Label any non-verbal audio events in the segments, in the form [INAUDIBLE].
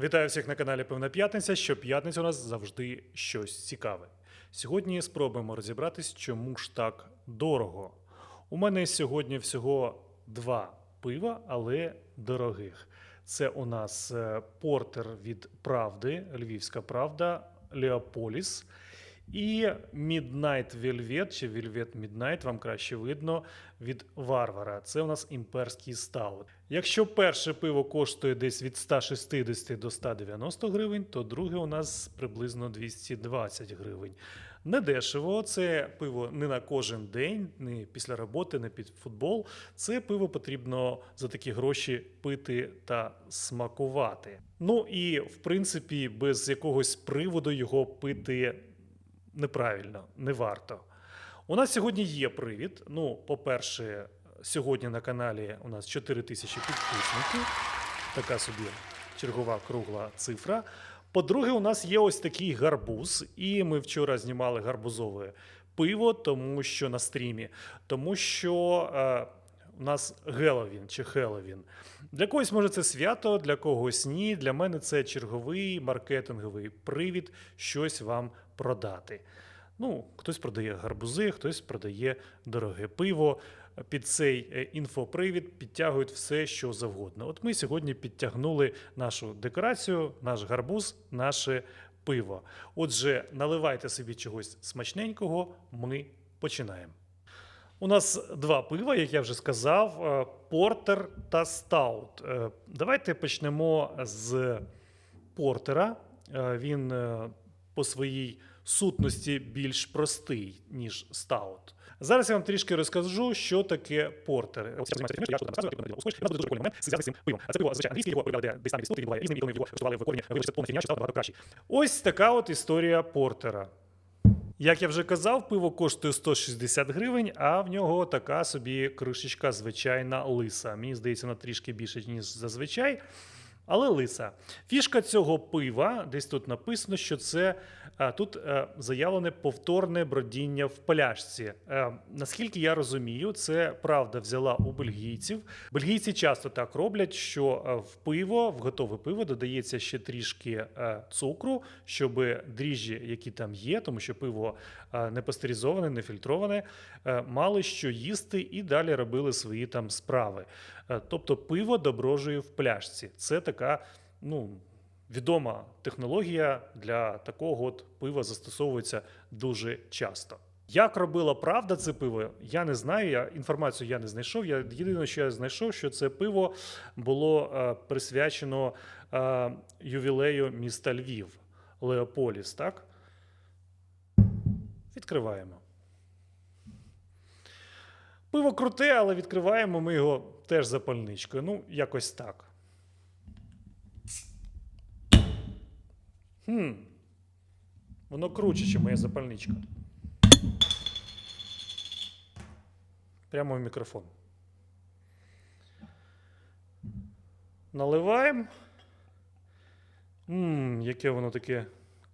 Вітаю всіх на каналі Певна П'ятниця. Щоп'ятниця у нас завжди щось цікаве. Сьогодні спробуємо розібратись, чому ж так дорого. У мене сьогодні всього два пива, але дорогих. Це у нас е, портер від Правди, Львівська Правда, Леополіс. І Midnight Velvet, чи Velvet Midnight, вам краще видно, від Варвара. Це у нас імперський стаут. Якщо перше пиво коштує десь від 160 до 190 гривень, то друге у нас приблизно 220 гривень. Недешево, це пиво не на кожен день, не після роботи, не під футбол. Це пиво потрібно за такі гроші пити та смакувати. Ну і в принципі, без якогось приводу його пити неправильно, не варто. У нас сьогодні є привід. Ну, по-перше, сьогодні на каналі у нас 4 тисячі підписників. Така собі чергова кругла цифра. По-друге, у нас є ось такий гарбуз, і ми вчора знімали гарбузове пиво, тому що на стрімі, тому що е, у нас Геловін чи Хеловін. Для когось може це свято, для когось ні. Для мене це черговий маркетинговий привід щось вам продати. Ну, хтось продає гарбузи, хтось продає дороге пиво. Під цей е, інфопривід підтягують все, що завгодно. От ми сьогодні підтягнули нашу декорацію, наш гарбуз, наше пиво. Отже, наливайте собі чогось смачненького, ми починаємо. У нас два пива, як я вже сказав: е, портер та стаут. Е, Давайте почнемо з портера. Він по своїй сутності більш простий, ніж стаут. Зараз я вам трішки розкажу, що таке портер. Ось десь там від він. Ось така от історія портера. Як я вже казав, пиво коштує 160 гривень, а в нього така собі кришечка звичайна лиса. Мені здається, вона трішки більше, ніж зазвичай. Але лиса. Фішка цього пива, десь тут написано, що це тут е, заявлене повторне бродіння в пляшці. Е, наскільки я розумію, це правда взяла у бельгійців. Бельгійці часто так роблять, що е, в пиво, в готове пиво додається ще трішки е, цукру, щоб дріжджі, які там є, тому що пиво е, не пастеризоване, не фільтроване, е, мали що їсти і далі робили свої там справи. Е, Тобто пиво доброжує в пляшці. Це така, ну. Відома технологія для такого от пива застосовується дуже часто. Як робила правда це пиво, я не знаю. Я інформацію я не знайшов. Я єдине, що я знайшов, що це пиво було е, присвячено е, ювілею міста Львів, Леополіс. Так? Відкриваємо. Пиво круте, але відкриваємо ми його теж запальничкою. Ну, якось так. Хм. Воно круче, ніж моя запальничка. Прямо в мікрофон. Наливаємо. Ммм, яке воно таке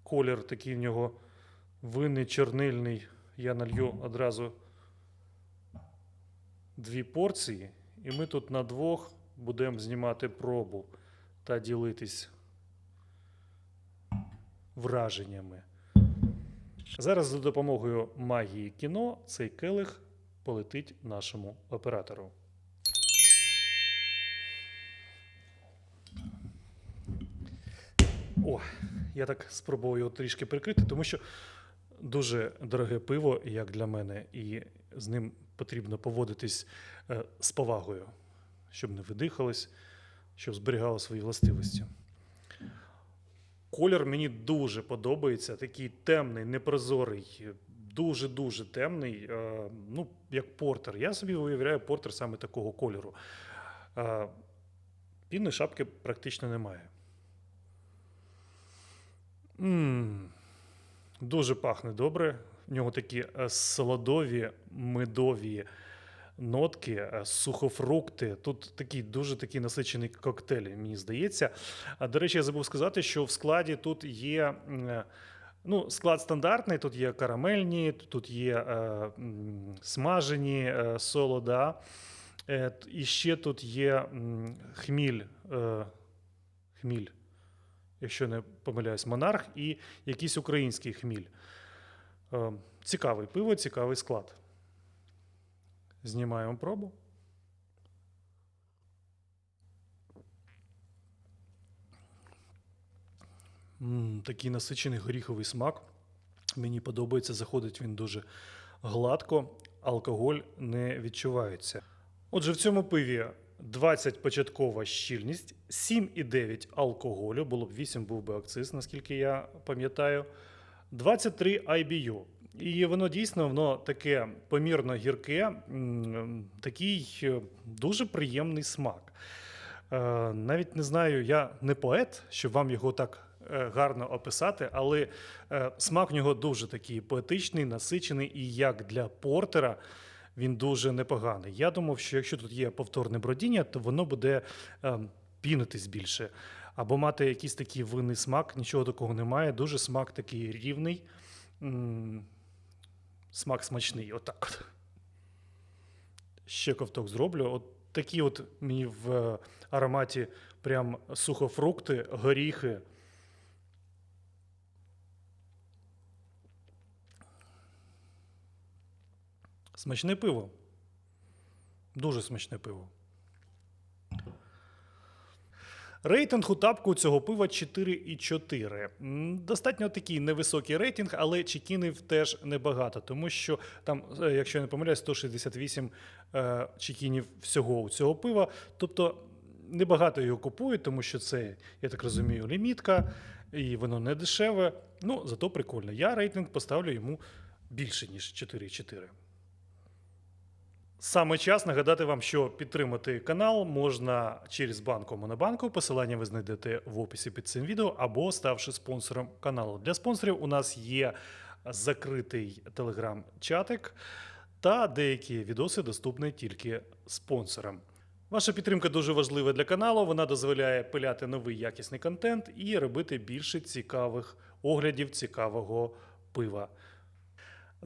колір, такий в нього винний чорнильний. Я налью одразу дві порції, і ми тут на двох будемо знімати пробу та ділитись враженнями. Зараз за допомогою магії кіно цей келих полетить нашому оператору. О, я так спробував його трішки прикрити, тому що дуже дороге пиво, як для мене, і з ним потрібно поводитись е, з повагою, щоб не видихалось, щоб зберігало свої властивості. Колір мені дуже подобається, такий темний, непрозорий, дуже-дуже темний, е, ну, як портер. Я собі уявляю портер саме такого кольору. Е, Пінної шапки практично немає. м Дуже пахне добре. В нього такі е, солодові, медові нотки, е, сухофрукти. Тут такий дуже такий насичений коктейль, мені здається. А до речі, я забув сказати, що в складі тут є. е, Ну, склад стандартний, тут є карамельні, тут є е, смажені е, солода. Е, і ще тут є м, хміль. Е, хміль. якщо не помиляюсь, монарх і якийсь український хміль. Е, Цікавий пиво, цікавий склад. Знімаємо пробу. М, такий насичений горіховий смак. Мені подобається, заходить він дуже гладко, алкоголь не відчувається. Отже, в цьому пиві 20 початкова щільність, 7,9 алкоголю, було б 8 був би акциз, наскільки я пам'ятаю. 23 IBU. І воно дійсно воно таке помірно гірке, такий е, дуже приємний смак. Е, Навіть не знаю, я не поет, щоб вам його так е, гарно описати, але смак в нього дуже такий поетичний, насичений, і як для портера він дуже непоганий. Я думав, що якщо тут є повторне бродіння, то воно буде е, пінитись більше. Або мати якийсь такий винний смак, нічого такого немає. Дуже смак такий рівний. М, Смак смачний, отак. От. Ще ковток зроблю. От такі от мені в е, ароматі прям сухофрукти, горіхи. Смачне пиво. Дуже смачне пиво. Рейтинг у тапку цього пива 4,4. Достатньо такий невисокий рейтинг, але чекінів теж небагато, тому що там, е, якщо я не помиляюсь, 168 е, чекінів всього у цього пива. Тобто небагато його купують, тому що це, я так розумію, лімітка, і воно не дешеве. Ну, зато прикольно. Я рейтинг поставлю йому більше, ніж 4,4. Саме час нагадати вам, що підтримати канал можна через банку Монобанку. Посилання ви знайдете в описі під цим відео або ставши спонсором каналу. Для спонсорів у нас є закритий телеграм-чатик та деякі відоси доступні тільки спонсорам. Ваша підтримка дуже важлива для каналу. Вона дозволяє пиляти новий якісний контент і робити більше цікавих оглядів цікавого пива.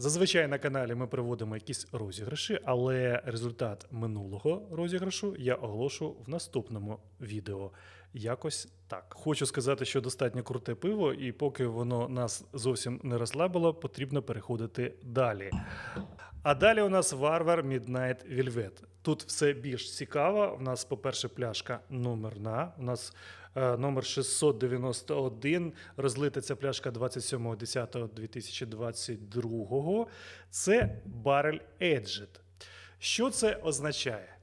Зазвичай на каналі ми проводимо якісь розіграші, але результат минулого розіграшу я оголошу в наступному відео. Якось так. Хочу сказати, що достатньо круте пиво, і поки воно нас зовсім не розслабило, потрібно переходити далі. А далі у нас Варвар Midnight Velvet. Тут все більш цікаво. У нас, по-перше, пляшка номерна. У нас номер 691. Розлита ця пляшка 27.10.2022. Це барель Еджет. Що це означає?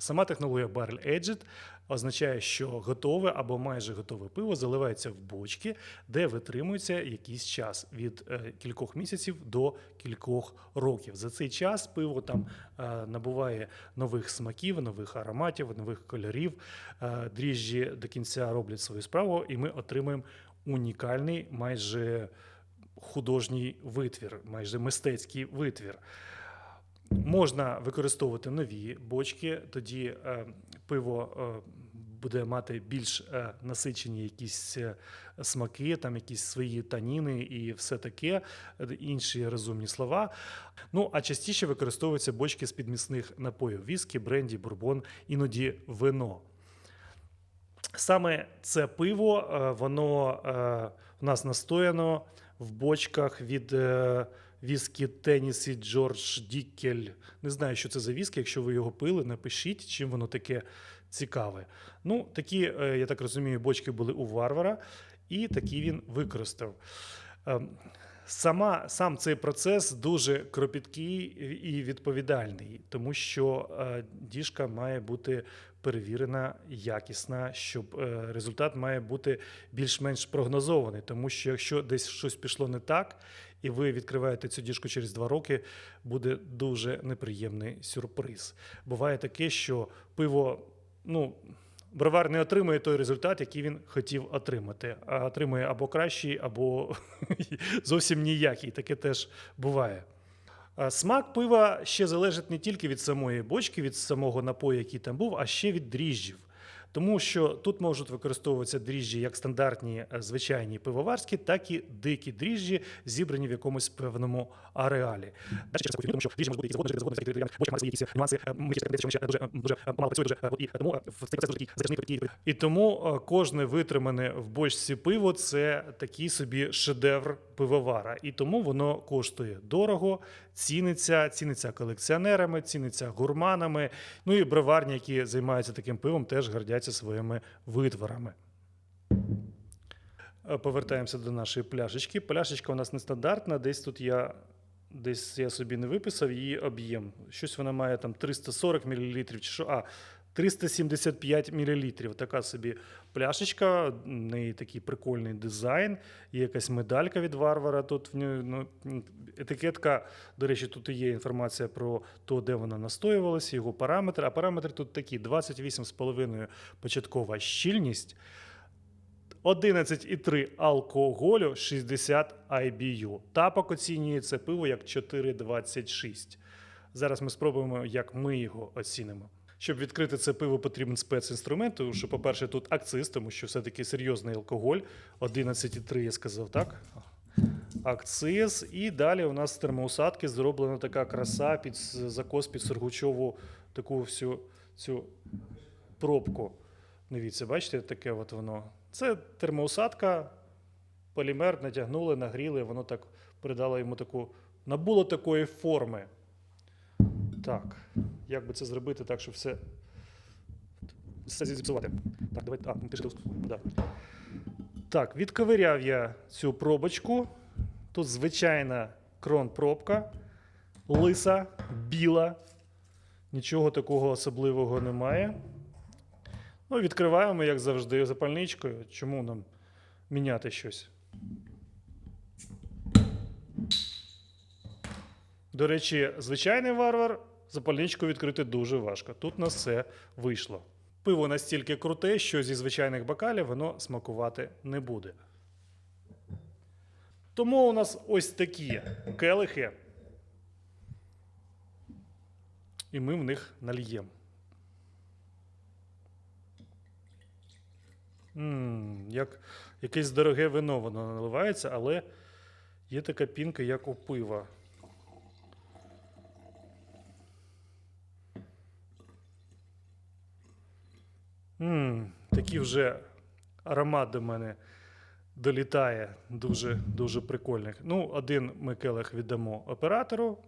Сама технологія Barrel Aged означає, що готове або майже готове пиво заливається в бочки, де витримується якийсь час від е, кількох місяців до кількох років. За цей час пиво там е, набуває нових смаків, нових ароматів, нових кольорів. Е, дріжджі до кінця роблять свою справу, і ми отримуємо унікальний, майже художній витвір, майже мистецький витвір. Можна використовувати нові бочки, тоді е, пиво е, буде мати більш е, насичені якісь смаки, там якісь свої таніни і все таке, інші розумні слова. Ну а частіше використовуються бочки з підмісних напоїв: віскі, бренді, бурбон, іноді вино. Саме це пиво, воно у нас настояно в бочках від віскі Теннісі Джордж Діккель. Не знаю, що це за віскі. Якщо ви його пили, напишіть, чим воно таке цікаве. Ну, такі, е, я так розумію, бочки були у варвара, і такі він використав. Сама, сам цей процес дуже кропіткий і відповідальний, тому що е, діжка має бути перевірена, якісна, щоб е, результат має бути більш-менш прогнозований. Тому що якщо десь щось пішло не так, і ви відкриваєте цю діжку через два роки, буде дуже неприємний сюрприз. Буває таке, що пиво, ну. Бровар не отримує той результат, який він хотів отримати, а отримує або кращий, або [LAUGHS] зовсім ніякий. Таке теж буває. Смак пива ще залежить не тільки від самої бочки, від самого напою, який там був, а ще від дріжджів. Тому що тут можуть використовуватися дріжджі як стандартні е, звичайні пивоварські, так і дикі дріжджі, зібрані в якомусь певному ареалі. Тому що дріжджі можуть бути завгодно, завгодно, більше свої якісь нюанси. е, Мені ще дуже, е, дуже е, помало працює, дуже е, і тому е, в цей процес такий затяжний. І тому е, кожне витримане в бочці пиво це такий собі шедевр пивовара. І тому воно коштує дорого, ціниться, ціниться колекціонерами, ціниться гурманами. Ну і броварні, які займаються таким пивом, теж гордяться своїми витворами. Е, Повертаємося до нашої пляшечки. Пляшечка у нас нестандартна. Десь тут я десь я собі не виписав її об'єм. Щось вона має там 340 мл чи що. А, 375 мл. Така собі пляшечка, в неї такий прикольний дизайн. Є якась медалька від варвара. Тут ну, етикетка, до речі, тут є інформація про те, де вона настоювалася, його параметри. А параметри тут такі: 28,5 початкова щільність. 11,3 алкоголю, 60 IBU. Тапок оцінює це пиво як 4,26. Зараз ми спробуємо, як ми його оцінимо. Щоб відкрити це пиво, потрібен спецінструмент, тому що, по-перше, тут акциз, тому що все-таки серйозний алкоголь. 11,3 я сказав, так? Акциз. І далі у нас з термоусадки зроблена така краса під закос під сургучову таку всю цю пробку. Дивіться, бачите, таке от воно. Це термоусадка, полімер натягнули, нагріли, воно так придало йому таку, набуло такої форми. Так, як би це зробити так, щоб все, все зіпсувати? Так, давайте. А, ти ж. Да. Так, відковиряв я цю пробочку. Тут звичайна крон-пробка, лиса, біла. Нічого такого особливого немає. Ну, відкриваємо, як завжди, запальничкою. Чому нам міняти щось? До речі, звичайний варвар запальничку відкрити дуже важко. Тут на все вийшло. Пиво настільки круте, що зі звичайних бокалів воно смакувати не буде. Тому у нас ось такі келихи. І ми в них нальємо. М, як якесь дороге вино воно наливається, але є така пінка, як у пива. М, такий вже аромат до мене долітає дуже, дуже прикольних. Ну, один ми келих віддамо оператору.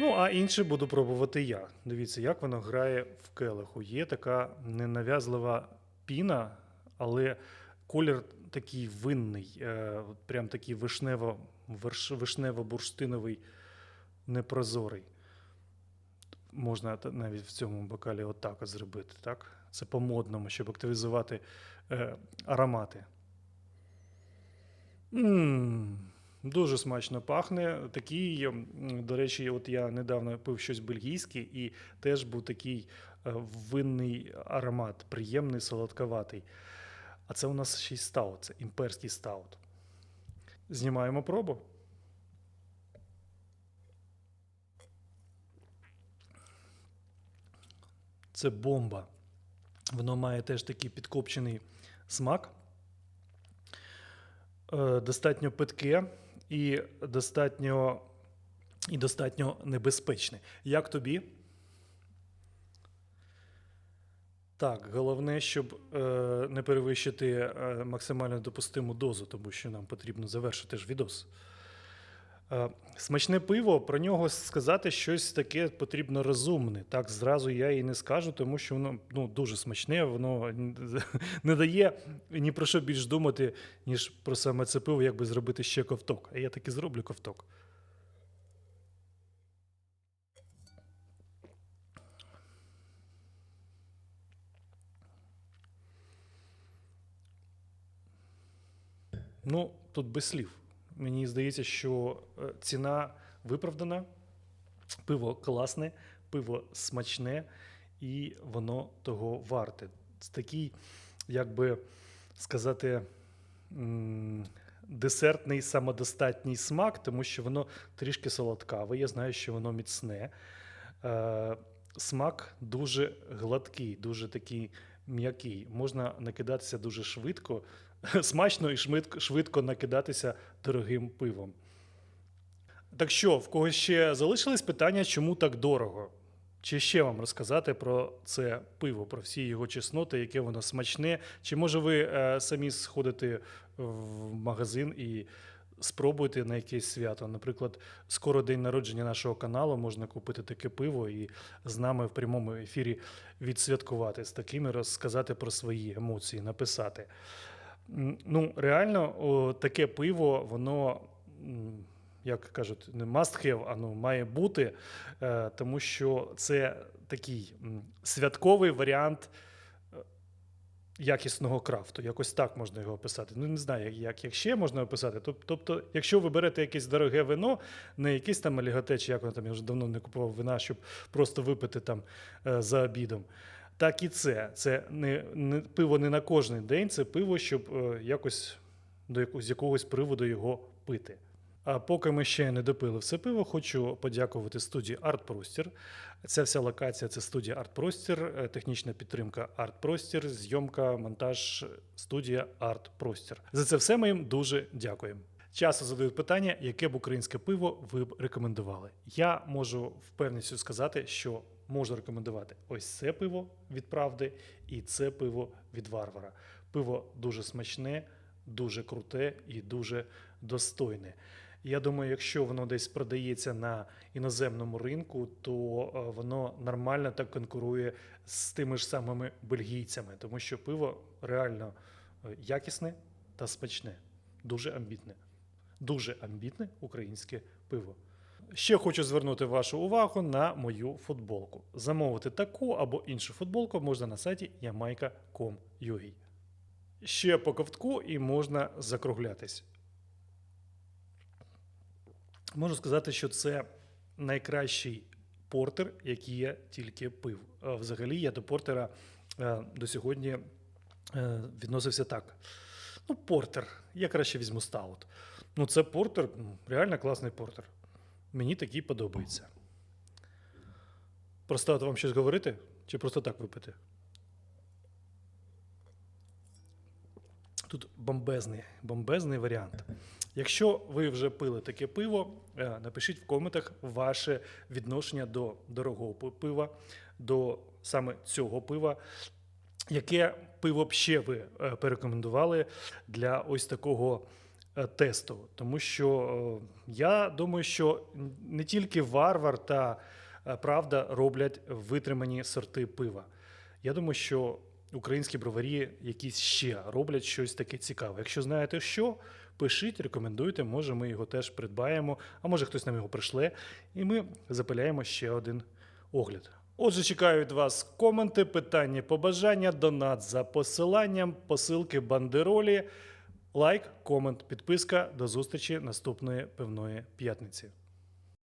Ну, а інший буду пробувати я. Дивіться, як воно грає в келиху. Є така ненав'язлива піна, але колір такий винний, е, прям такий вишнево-вишнево-бурштиновий, непрозорий. Можна навіть в цьому бокалі отак от зробити. Так? Це по-модному, щоб активізувати е, аромати. М, Дуже смачно пахне. Такий, до речі, от я недавно пив щось бельгійське, і теж був такий е, винний аромат, приємний, солодковатий. А це у нас ще й стаут, це імперський стаут. Знімаємо пробу. Це бомба. Воно має теж такий підкопчений смак. Е, достатньо питке і достатньо, і достатньо небезпечне. Як тобі? Так, головне, щоб е, не перевищити е, максимально допустиму дозу, тому що нам потрібно завершити ж відос. Е, Смачне пиво, про нього сказати щось таке потрібно розумне. Так зразу я і не скажу, тому що воно ну, дуже смачне, воно [LAUGHS] не дає ні про що більш думати, ніж про саме це пиво, як би зробити ще ковток. А я таки зроблю ковток. Ну, тут без слів. Мені здається, що е, ціна виправдана, пиво класне, пиво смачне, і воно того варте. Такий, як би сказати, десертний самодостатній смак, тому що воно трішки солодкаве. Я знаю, що воно міцне. Е, смак дуже гладкий, дуже такий м'який. Можна накидатися дуже швидко, [LAUGHS] смачно і швидко, швидко накидатися дорогим пивом. Так що, в когось ще залишились питання, чому так дорого? Чи ще вам розказати про це пиво, про всі його чесноти, яке воно смачне? Чи може ви е, самі сходите в магазин і спробуєте на якесь свято? Наприклад, скоро день народження нашого каналу, можна купити таке пиво і з нами в прямому ефірі відсвяткувати з такими, розказати про свої емоції, написати. Ну, реально, о, таке пиво, воно. Як кажуть, не must have, а ну, має бути, е, тому що це такий святковий варіант якісного крафту. Якось так можна його описати. Ну, не знаю, як, як, ще можна описати. Тобто, якщо ви берете якесь дороге вино, не якесь там алігате, як воно там, я вже давно не купував вина, щоб просто випити там е, за обідом. Так і це. Це не, не пиво не на кожний день, це пиво, щоб е, якось до яку- з якогось приводу його пити. А поки ми ще не допили все пиво, хочу подякувати студії Арт Простір. Ця вся локація це студія Арт Простір, е, технічна підтримка Арт Простір, зйомка, монтаж студія Арт Простір. За це все ми їм дуже дякуємо. Часто задають питання, яке б українське пиво ви б рекомендували. Я можу впевненістю сказати, що можу рекомендувати ось це пиво від правди і це пиво від варвара. Пиво дуже смачне, дуже круте і дуже достойне. Я думаю, якщо воно десь продається на іноземному ринку, то е, воно нормально так конкурує з тими ж самими бельгійцями, тому що пиво реально е, якісне та смачне, дуже амбітне. Дуже амбітне українське пиво. Ще хочу звернути вашу увагу на мою футболку. Замовити таку або іншу футболку можна на сайті jamaica.com.ua. Ще по ковтку і можна закруглятись. Можу сказати, що це найкращий портер, який я тільки пив. Взагалі, я до портера е, до сьогодні е, відносився так. Ну, портер. Я краще візьму стаут. Ну, це портер, реально класний портер. Мені такий подобається. Про стаут вам щось говорити? Чи просто так випити? Тут бомбезний, бомбезний варіант. Якщо ви вже пили таке пиво, е, напишіть в коментах ваше відношення до дорогого пива, до саме цього пива. Яке пиво б ще ви е, порекомендували для ось такого е, тесту? Тому що я думаю, що не тільки варвар та правда роблять витримані сорти пива. Я думаю, що українські броварі якісь ще роблять щось таке цікаве. Якщо знаєте що, пишіть, рекомендуйте, може ми його теж придбаємо, а може хтось нам його пришле, і ми запиляємо ще один огляд. Отже, чекаю від вас коменти, питання, побажання, донат за посиланням, посилки бандеролі, лайк, комент, підписка. До зустрічі наступної певної п'ятниці.